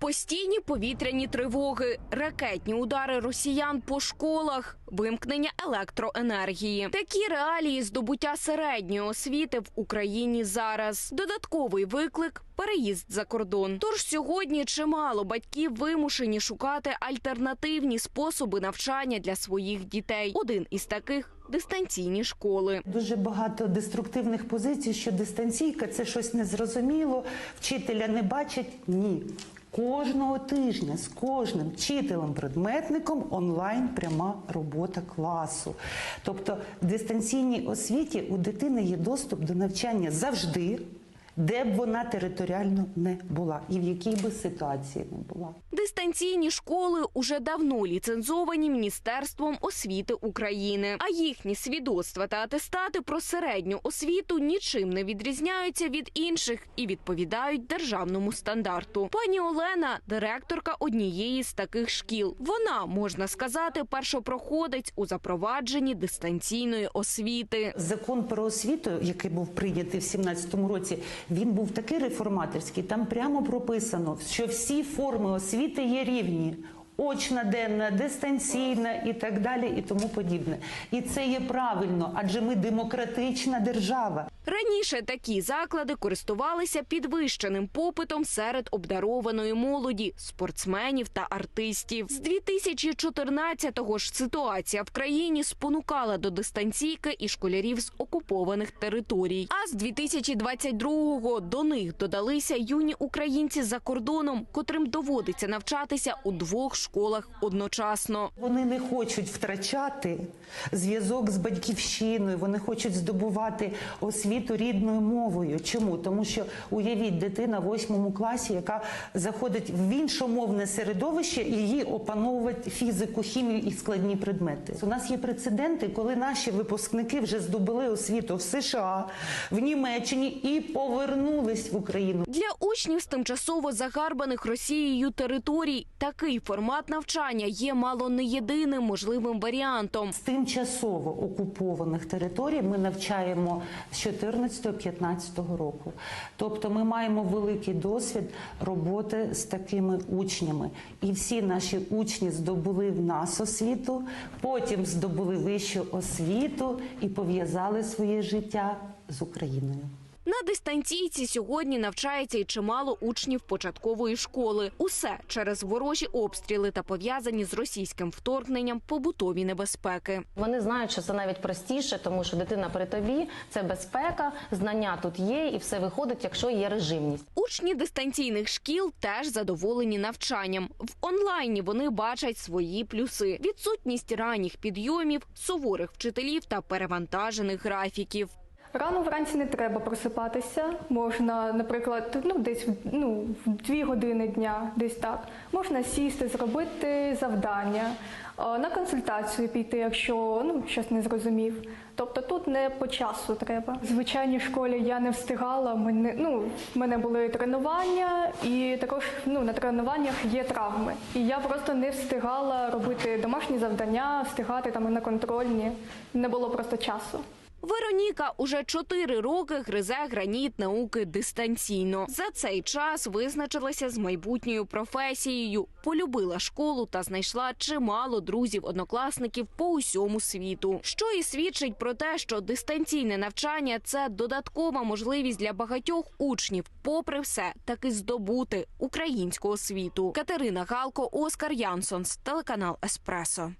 Постійні повітряні тривоги, ракетні удари росіян по школах, вимкнення електроенергії. Такі реалії здобуття середньої освіти в Україні зараз. Додатковий виклик переїзд за кордон. Тож сьогодні чимало батьків вимушені шукати альтернативні способи навчання для своїх дітей. Один із таких дистанційні школи. Дуже багато деструктивних позицій, що дистанційка це щось незрозуміло, вчителя не бачать. Ні. Кожного тижня з кожним вчителем-предметником онлайн пряма робота класу. Тобто в дистанційній освіті у дитини є доступ до навчання завжди, де б вона територіально не була і в якій би ситуації не була. Дистанційні школи уже давно ліцензовані Міністерством освіти України, а їхні свідоцтва та атестати про середню освіту нічим не відрізняються від інших і відповідають державному стандарту. Пані Олена директорка однієї з таких шкіл. Вона можна сказати, першопроходець у запровадженні дистанційної освіти. Закон про освіту, який був прийнятий в 17-му році, він був такий реформаторський. Там прямо прописано, що всі форми освіти є рівні. Очна, денна, дистанційна і так далі, і тому подібне. І це є правильно, адже ми демократична держава. Раніше такі заклади користувалися підвищеним попитом серед обдарованої молоді, спортсменів та артистів. З 2014-го ж ситуація в країні спонукала до дистанційки і школярів з окупованих територій. А з 2022-го до них додалися юні українці за кордоном, котрим доводиться навчатися у двох школах одночасно. Вони не хочуть втрачати зв'язок з батьківщиною, вони хочуть здобувати освіту рідною мовою. Чому? Тому що уявіть дитина в восьмому класі, яка заходить в іншомовне середовище, і її опановувати фізику, хімію і складні предмети. У нас є прецеденти, коли наші випускники вже здобули освіту в США, в Німеччині і повернулись в Україну. Для учнів з тимчасово загарбаних Росією територій такий формат навчання є мало не єдиним можливим варіантом. З тимчасово окупованих територій ми навчаємо з 14-15 року. Тобто ми маємо великий досвід роботи з такими учнями. І всі наші учні здобули в нас освіту, потім здобули вищу освіту і пов'язали своє життя з Україною. На дистанційці сьогодні навчається й чимало учнів початкової школи. Усе через ворожі обстріли та пов'язані з російським вторгненням побутові небезпеки. Вони знають, що це навіть простіше, тому що дитина при тобі це безпека, знання тут є, і все виходить, якщо є режимність. Учні дистанційних шкіл теж задоволені навчанням. В онлайні вони бачать свої плюси: відсутність ранніх підйомів, суворих вчителів та перевантажених графіків. Рано вранці не треба просипатися. Можна, наприклад, ну десь ну, в дві години дня, десь так. Можна сісти, зробити завдання, е, на консультацію піти, якщо ну щось не зрозумів. Тобто тут не по часу треба. В звичайній школі я не встигала. Мене ну в мене були тренування, і також ну на тренуваннях є травми. І я просто не встигала робити домашні завдання, встигати там на контрольні. Не було просто часу. Вероніка уже чотири роки гризе граніт науки дистанційно. За цей час визначилася з майбутньою професією, полюбила школу та знайшла чимало друзів-однокласників по усьому світу. Що і свідчить про те, що дистанційне навчання це додаткова можливість для багатьох учнів, попри все, таки здобути українську освіту. Катерина Галко, Оскар Янсонс, телеканал Еспресо.